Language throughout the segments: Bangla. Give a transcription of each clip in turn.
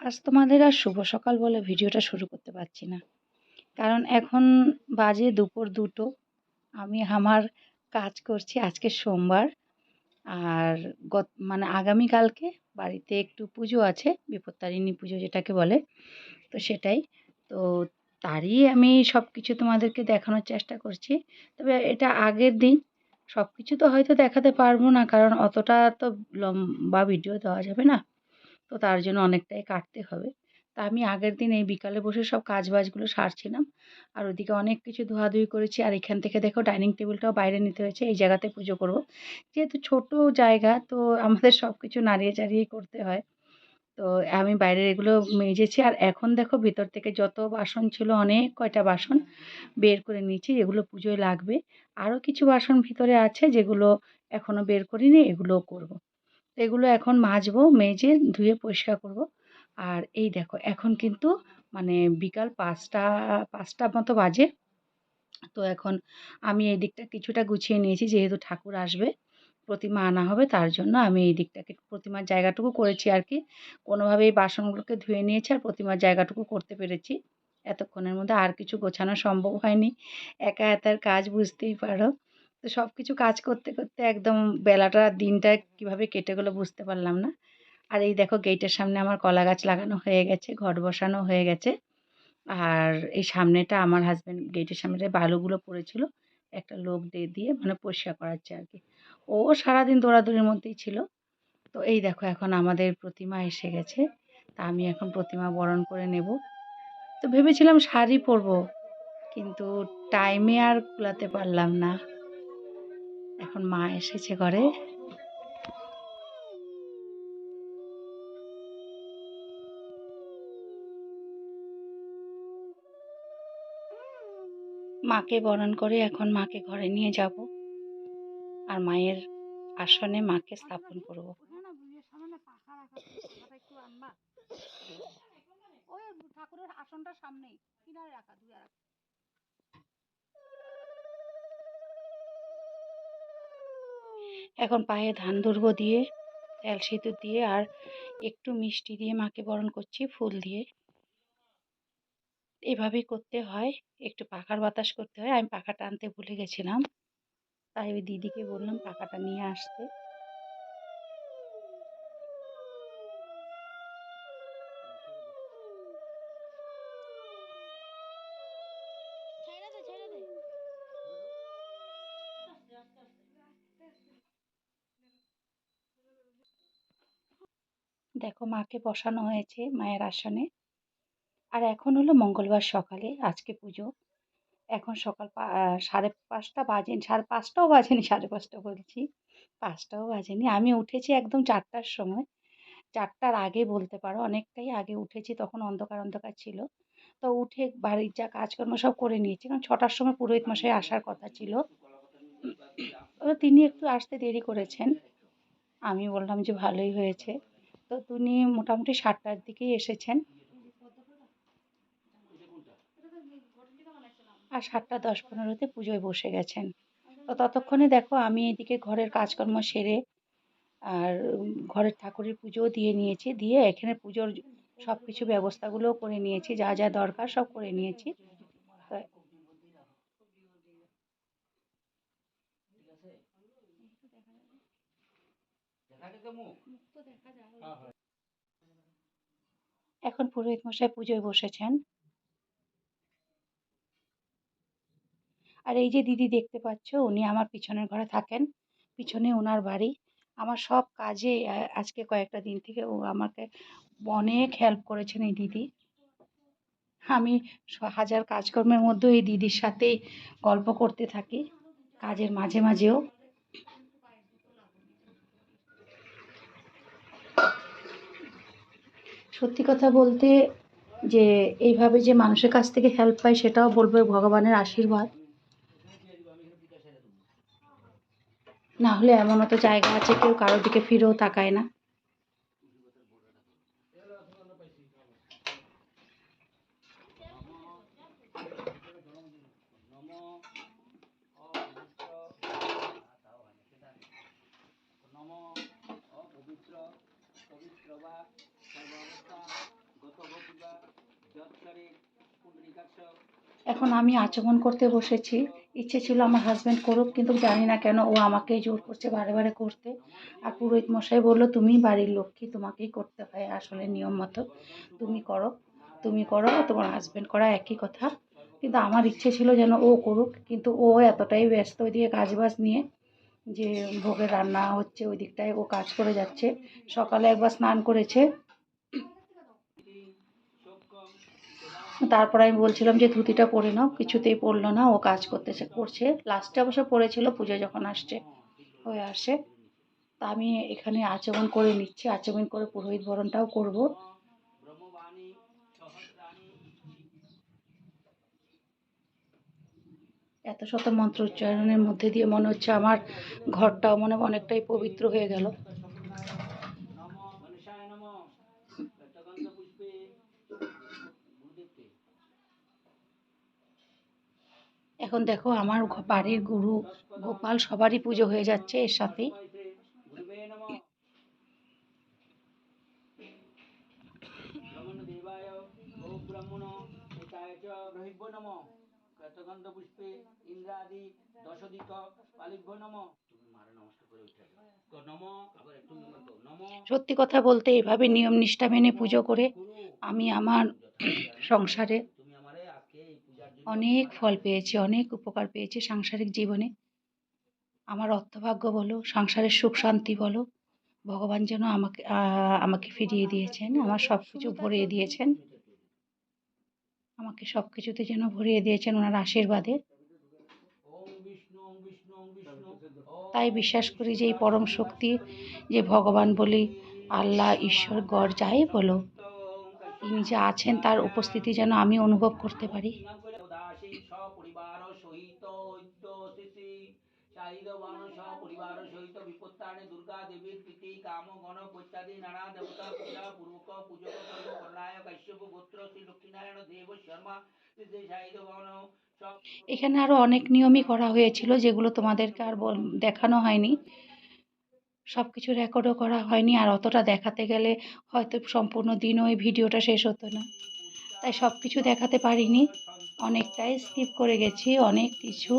আজ তোমাদের আর শুভ সকাল বলে ভিডিওটা শুরু করতে পারছি না। কারণ এখন বাজে দুপুর দুটো। আমি আমার কাজ করছি আজকে সোমবার। আর গত মানে আগামীকালকে বাড়িতে একটু পুজো আছে, বিপত্তারিণী পুজো যেটাকে বলে, তো সেটাই। তো তারই আমি সব কিছু তোমাদেরকে দেখানোর চেষ্টা করছি। তবে এটা আগের দিন সব কিছু তো হয়তো দেখাতে পারব না, কারণ অতটা তো লম্বা ভিডিও দেওয়া যাবে না। তো তার জন্য অনেকটাই কাটতে হবে। তা আমি আগের দিন এই বিকালে বসে সব কাজ বাজগুলো সারছিলাম। আর ওদিকে অনেক কিছু ধোয়াধুয়ি করেছি। আর এখান থেকে দেখো ডাইনিং টেবিলটাও বাইরে নিতে হয়েছে। এই জায়গাতে পুজো করব। যেহেতু ছোট জায়গা, তো আমাদের সব কিছু নাড়িয়ে চাড়িয়ে করতে হয়। তো আমি বাইরের এগুলো মেজেছি। আর এখন দেখো ভিতর থেকে যত বাসন ছিল, অনেক কয়টা বাসন বের করে নিয়েছি। এগুলো পুজোয় লাগবে। আরও কিছু বাসন ভিতরে আছে যেগুলো এখনও বের করিনি, এগুলোও করব। এগুলো এখন মাজবো, মেজে ধুয়ে পরিষ্কার করব। আর এই দেখো, এখন কিন্তু মানে বিকাল পাঁচটা পাঁচটা মতো বাজে। তো এখন আমি এই দিকটা কিছুটা গুছিয়ে নিয়েছি, যেহেতু ঠাকুর আসবে, প্রতিমা আনা হবে, তার জন্য আমি এই দিকটাকে, প্রতিমার জায়গাটুকু করেছি আর কি। কোনোভাবে এই বাসনগুলোকে ধুয়ে নিয়েছি আর প্রতিমার জায়গাটুকু করতে পেরেছি। এতক্ষণের মধ্যে আর কিছু গোছানো সম্ভব হয়নি। একা একার কাজ বুঝতেই পারো। তো সব কিছু কাজ করতে করতে একদম বেলাটা, দিনটা কীভাবে কেটে গেলো বুঝতে পারলাম না। আর এই দেখো গেটের সামনে আমার কলা গাছ লাগানো হয়ে গেছে ঘট বসানো হয়ে গেছে। আর এই সামনেটা আমার হাজব্যান্ড গেটের সামনে বালুগুলো পড়েছিল, একটা লোক দিয়ে দিয়ে মানে পরিষ্কার করাচ্ছে আর কি। ও সারাদিন দৌড়াদৌড়ির মধ্যেই ছিল। তো এই দেখো এখন আমাদের প্রতিমা এসে গেছে, তা আমি এখন প্রতিমা বরণ করে নেব। তো ভেবেছিলাম শাড়ি পরবো, কিন্তু টাইমে আর কুলাতে পারলাম না। এখন মা এসেছে ঘরে। মাকে বরণ করে এখন মাকে ঘরে নিয়ে যাব। আর মায়ের আসনে মাকে স্থাপন করব ঠাকুরের আসনটা সামনেই কিনারে রাখা দুই রাখা এখন পায়ে ধান দুর্ব দিয়ে, তেল সিঁদুর দিয়ে আর একটু মিষ্টি দিয়ে মাকে বরণ করছি ফুল দিয়ে। এভাবেই করতে হয়, একটু পাখার বাতাস করতে হয়। আমি পাখাটা আনতে ভুলে গেছিলাম, তাই ওই দিদিকে বললাম পাখাটা নিয়ে আসতে। দেখো মাকে বসানো হয়েছে মায়ের আসনে। আর এখন হলো মঙ্গলবার সকালে, আজকে পুজো। এখন সকাল সাড়ে পাঁচটা বাজেনি, সাড়ে পাঁচটাও বাজেনি, সাড়ে পাঁচটা বলছি। পাঁচটাও বাজেনি। আমি উঠেছি একদম চারটার সময়। চারটার আগে বলতে পারো, অনেকটাই আগে উঠেছি, তখন অন্ধকার অন্ধকার ছিল। তো উঠে বাড়ির যা কাজকর্ম সব করে নিয়েছি, কারণ ছটার সময় পুরোহিত মশাই আসার কথা ছিল। তিনি একটু আসতে দেরি করেছেন। আমি বললাম যে ভালোই হয়েছে। তো তিনি মোটামুটি সাতটার দিকেই এসেছেন। আর সাতটা দশ পনেরোতে পুজোয় বসে গেছেন। তো ততক্ষণে দেখো আমি এদিকে ঘরের কাজকর্ম সেরে আর ঘরের ঠাকুরের পুজোও দিয়ে নিয়েছি। দিয়ে এখানে পুজোর সব কিছু ব্যবস্থাগুলোও করে নিয়েছি। যা যা দরকার সব করে নিয়েছি। এখন পুরোহিত মশাই পুজোয় বসেছেন। আর এই যে দিদি দেখতে পাচ্ছ, উনি আমার পিছনের ঘরে থাকেন, পিছনে ওনার বাড়ি। আমার সব কাজে আজকে কয়েকটা দিন থেকে ও আমাকে অনেক হেল্প করেছেন এই দিদি। আমি হাজার কাজকর্মের মধ্যেও এই দিদির সাথেই গল্প করতে থাকি, কাজের মাঝে মাঝেও। সত্যি কথা বলতে যে এইভাবে যে মানুষের কাছ থেকে হেল্প পাই সেটাও বলব ভগবানের আশীর্বাদ। না হলে এমনও তো জায়গা আছে, কেউ কারোর দিকে ফিরেও তাকায় না। সর্বাবস্থা এখন আমি আচমন করতে বসেছি। ইচ্ছে ছিল আমার হাজব্যান্ড করুক, কিন্তু জানি না কেন ও আমাকেই জোর করছে বারে বারে করতে। আর পুরোহিত মশাই বলল, তুমি বাড়ির লক্ষ্মী, তোমাকেই করতে হয় আসলে নিয়ম মতো। তুমি করো তুমি করো, তোমার হাজব্যান্ড করা একই কথা। কিন্তু আমার ইচ্ছে ছিল যেন ও করুক, কিন্তু ও এতটাই ব্যস্ত ওইদিকে কাজ বাজ নিয়ে যে ভোগের রান্না হচ্ছে, ওই দিকটায় ও কাজ করে যাচ্ছে। সকালে একবার স্নান করেছে। তারপর আমি বলছিলাম যে, ধুতিটা পরে নাও, কিছুতেই পরলো না, ও কাজ করতেছে, করছে। লাস্টে অবশ্য পড়েছিল পুজো যখন আসছে, হয়ে আসে তা আমি এখানে আচমন করে নিচ্ছি, আচমন করে পুরোহিত বরণটাও করব। এত শত মন্ত্র উচ্চারণের মধ্যে দিয়ে মনে হচ্ছে আমার ঘরটাও মনে অনেকটাই পবিত্র হয়ে গেল। এখন দেখো আমার বাড়ির গুরু গোপাল সবারই পুজো হয়ে যাচ্ছে এর সাথে। পুষ্পে ইন্দ্রাদি পালিভ্য নম। তুমি করে উঠে নম, আবার একটু নম। সত্যি কথা বলতে এভাবে নিয়ম নিষ্ঠা মেনে পুজো করে আমি আমার সংসারে অনেক ফল পেয়েছি, অনেক উপকার পেয়েছি সাংসারিক জীবনে। আমার অর্থভাগ্য বলো, সংসারের সুখ শান্তি বলো, ভগবান যেন আমাকে আমাকে ফিরিয়ে দিয়েছেন, আমার সব কিছু ভরিয়ে দিয়েছেন। আমাকে সব কিছুতে যেন ভরিয়ে দিয়েছেন ওনার আশীর্বাদে। তাই বিশ্বাস করি যে এই পরম শক্তি, যে ভগবান বলি, আল্লাহ, ঈশ্বর, গড় যাই বলো তিনি যে আছেন তার উপস্থিতি যেন আমি অনুভব করতে পারি। সপরিবার সহিত বিপত্তানে দুর্গা দেবীর কাম গণ নানা দেবতা পূজা পূর্বক পূজক কাশ্যপ গোত্র শ্রী লক্ষ্মীনারায়ণ দেব শর্মা শ্রী এখানে আরও অনেক নিয়মই করা হয়েছিল, যেগুলো তোমাদেরকে আর দেখানো হয়নি। সব কিছু রেকর্ডও করা হয়নি, আর অতটা দেখাতে গেলে হয়তো সম্পূর্ণ দিন ওই ভিডিওটা শেষ হতো না। তাই সব কিছু দেখাতে পারিনি। অনেকটাই স্কিপ করে গেছি, অনেক কিছু।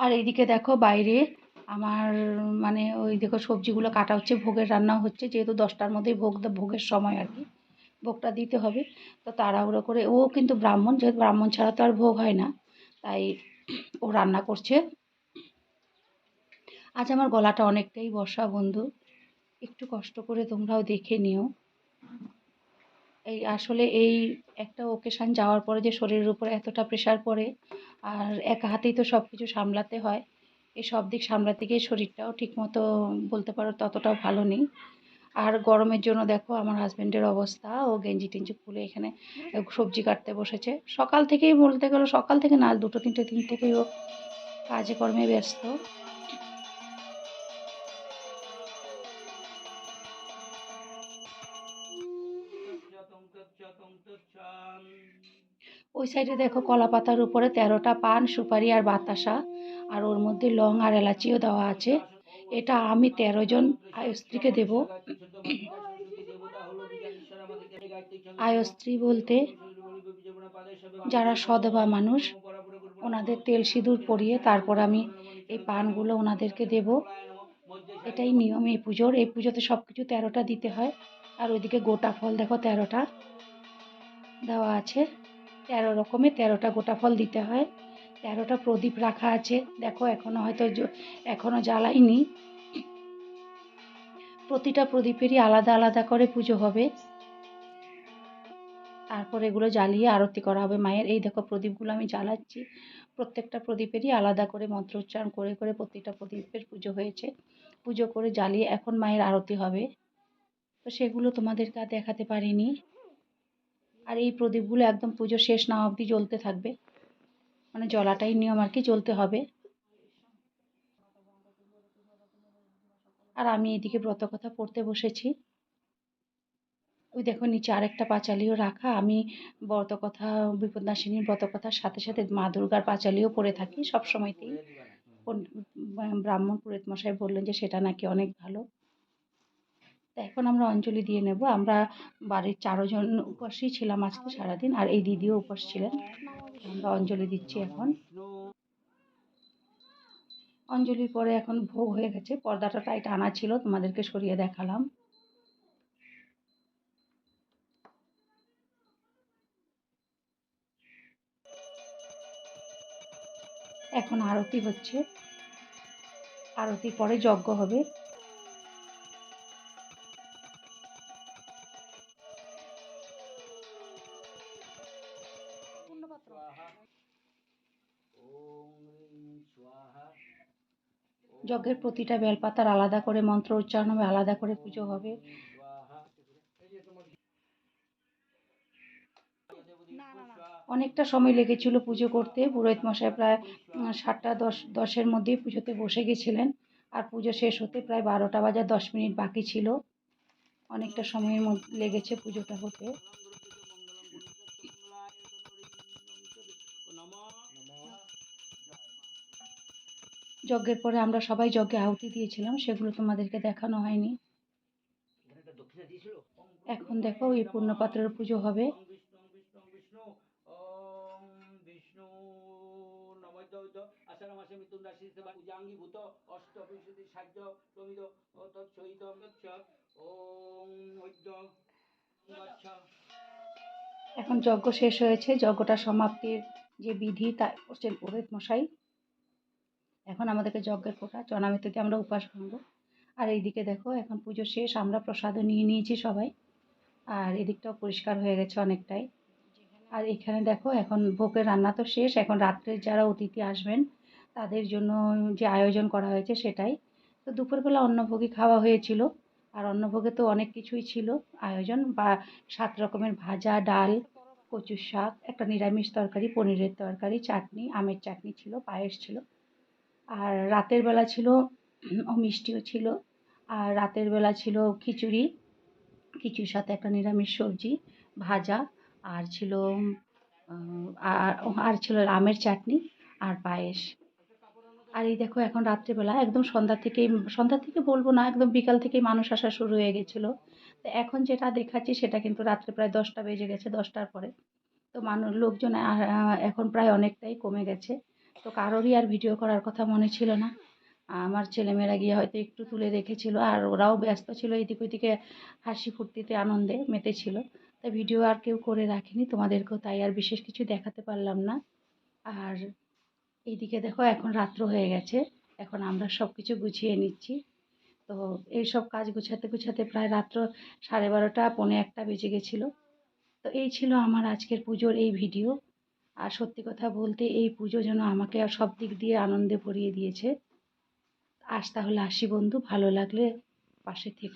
আর এইদিকে দেখো বাইরে আমার মানে ওই দেখো সবজিগুলো কাটা হচ্ছে, ভোগের রান্না হচ্ছে, যেহেতু দশটার মধ্যেই ভোগ ভোগের সময় আর কি, ভোগটা দিতে হবে। তো তাড়াহুড়ো করে, ও কিন্তু ব্রাহ্মণ, যেহেতু ব্রাহ্মণ ছাড়া তো আর ভোগ হয় না, তাই ও রান্না করছে। আজ আমার গলাটা অনেকটাই বসা বন্ধু, একটু কষ্ট করে তোমরাও দেখে নিও। এই আসলে এই একটা ওকেশান যাওয়ার পরে যে শরীরের উপর এতটা প্রেশার পড়ে, আর একা হাতেই তো সব কিছু সামলাতে হয়, এই সব দিক সামলাতে গিয়ে শরীরটাও ঠিকমতো বলতে পারো ততটাও ভালো নেই। আর গরমের জন্য দেখো আমার হাজবেন্ডের অবস্থা, ও গেঞ্জি টেঞ্জি খুলে এখানে সবজি কাটতে বসেছে। সকাল থেকেই বলতে গেলো সকাল থেকে না, দুটো তিনটে দিন থেকেই ও কাজে কর্মে ব্যস্ত। ওই সাইডে দেখো কলা পাতার উপরে তেরোটা পান, সুপারি আর বাতাসা, আর ওর মধ্যে লং আর এলাচিও দেওয়া আছে। এটা আমি তেরো জন আয়স্ত্রীকে দেব। আয়স্ত্রী বলতে যারা সধবা মানুষ, ওনাদের তেল সিঁদুর পরিয়ে তারপর আমি এই পানগুলো ওনাদেরকে দেব। এটাই নিয়ম এই পুজোর। এই পুজোতে সব কিছু তেরোটা দিতে হয়। আর ওইদিকে গোটা ফল দেখো তেরোটা দেওয়া আছে। তেরো রকমের তেরোটা গোটা ফল দিতে হয়। তেরোটা প্রদীপ রাখা আছে। দেখো, এখনও হয়তো জ- এখনও জ্বালাইনি। প্রতিটা প্রদীপেরই আলাদা আলাদা করে পুজো হবে। তারপর এগুলো জ্বালিয়ে আরতি করা হবে মায়ের। এই দেখো, প্রদীপগুলো আমি জ্বালাচ্ছি। প্রত্যেকটা প্রদীপেরই আলাদা করে মন্ত্র উচ্চারণ করে করে প্রত্যেকটা প্রদীপের পুজো হয়েছে। পুজো করে জ্বালিয়ে এখন মায়ের আরতি হবে। তো সেগুলো তোমাদেরকে আর দেখাতে পারিনি। আর এই প্রদীপগুলো একদম পুজো শেষ না অবধি জ্বলতে থাকবে। মানে জ্বলাটাই নিয়ম আর কি জ্বলতে হবে। আর আমি এদিকে ব্রত কথা পড়তে বসেছি। ওই দেখো নিচে আরেকটা পাঁচালিও রাখা। আমি ব্রত কথা বিপদনাশিনীর ব্রত কথার সাথে সাথে মা দুর্গার পাঁচালিও পড়ে থাকি সব সময়তেই ব্রাহ্মণ পুরোহিত মশাই বললেন যে সেটা নাকি অনেক ভালো। এখন আমরা অঞ্জলি দিয়ে নেব। আমরা বাড়ির চারজন উপবাসই ছিলাম আজকে সারাদিন, আর এই দিদিও উপবাস ছিলেন। আমরা অঞ্জলি দিচ্ছি এখন। অঞ্জলির পরে এখন ভোগ হয়ে গেছে। পর্দাটা টাইট আনা ছিল, তোমাদেরকে সরিয়ে দেখালাম। এখন আরতি হচ্ছে। আরতির পরে যজ্ঞ হবে। যজ্ঞের প্রতিটা বেলপাতার আলাদা করে মন্ত্র উচ্চারণ হবে, আলাদা করে পুজো হবে। অনেকটা সময় লেগেছিল পুজো করতে। পুরোহিত মশাই প্রায় সাতটা দশ, দশের মধ্যেই পুজোতে বসে গেছিলেন। আর পুজো শেষ হতে প্রায় বারোটা বাজার দশ মিনিট বাকি ছিল। অনেকটা সময়ের মধ্যে লেগেছে পুজোটা হতে। যজ্ঞের পরে আমরা সবাই যজ্ঞে আহুতি দিয়েছিলাম, সেগুলো তোমাদেরকে দেখানো হয়নি। এখন দেখো, এই পূর্ণপাত্রের পুজো হবে। এখন যজ্ঞ শেষ হয়েছে। যজ্ঞটা সমাপ্তির যে বিধি, তা করছেন পুরোহিত মশাই। এখন আমাদেরকে যজ্ঞের ফোটা জনামিতিতে আমরা উপাস ভাঙবো। আর এইদিকে দেখো, এখন পুজো শেষ, আমরা প্রসাদও নিয়ে নিয়েছি সবাই। আর এদিকটাও পরিষ্কার হয়ে গেছে অনেকটাই। আর এখানে দেখো, এখন ভোগের রান্না তো শেষ, এখন রাত্রে যারা অতিথি আসবেন, তাদের জন্য যে আয়োজন করা হয়েছে সেটাই। তো দুপুরবেলা অন্নভোগই খাওয়া হয়েছিল। আর অন্নভোগে তো অনেক কিছুই ছিল। আয়োজন, বা সাত রকমের ভাজা, ডাল, কচুর শাক, একটা নিরামিষ তরকারি, পনিরের তরকারি, চাটনি, আমের চাটনি ছিল, পায়েস ছিল। আর রাতের বেলা ছিল, ও মিষ্টিও ছিল, আর রাতের বেলা ছিল খিচুড়ি, খিচুড়ির সাথে একটা নিরামিষ সবজি, ভাজা, আর ছিল আর ছিল আমের চাটনি আর পায়েস। আর এই দেখো এখন রাত্রেবেলা একদম সন্ধ্যা থেকেই, সন্ধ্যা থেকে বলব না, একদম বিকাল থেকেই মানুষ আসা শুরু হয়ে গেছিল। তো এখন যেটা দেখাচ্ছি সেটা কিন্তু রাত্রে প্রায় দশটা বেজে গেছে, দশটার পরে। তো মানুষ, লোকজন এখন প্রায় অনেকটাই কমে গেছে। তো কারোরই আর ভিডিও করার কথা মনে ছিল না। আমার ছেলেমেয়েরা গিয়ে হয়তো একটু তুলে রেখেছিল আর ওরাও ব্যস্ত ছিল, এদিক ওইদিকে হাসি ফুর্তিতে আনন্দে মেতেছিল। তাই ভিডিও আর কেউ করে রাখিনি, তোমাদেরকেও তাই আর বিশেষ কিছু দেখাতে পারলাম না। আর এইদিকে দেখো, এখন রাত্র হয়ে গেছে, এখন আমরা সব কিছু গুছিয়ে নিচ্ছি। তো এই সব কাজ গুছাতে গুছাতে প্রায় রাত্র সাড়ে বারোটা, পৌনে একটা বেজে গেছিল। তো এই ছিল আমার আজকের পুজোর এই ভিডিও আর সত্যি কথা বলতে এই পুজো যেন আমাকে আর সব দিক দিয়ে আনন্দে ভরিয়ে দিয়েছে। আজ তাহলে আসি বন্ধু, ভালো লাগলে পাশে থেকো।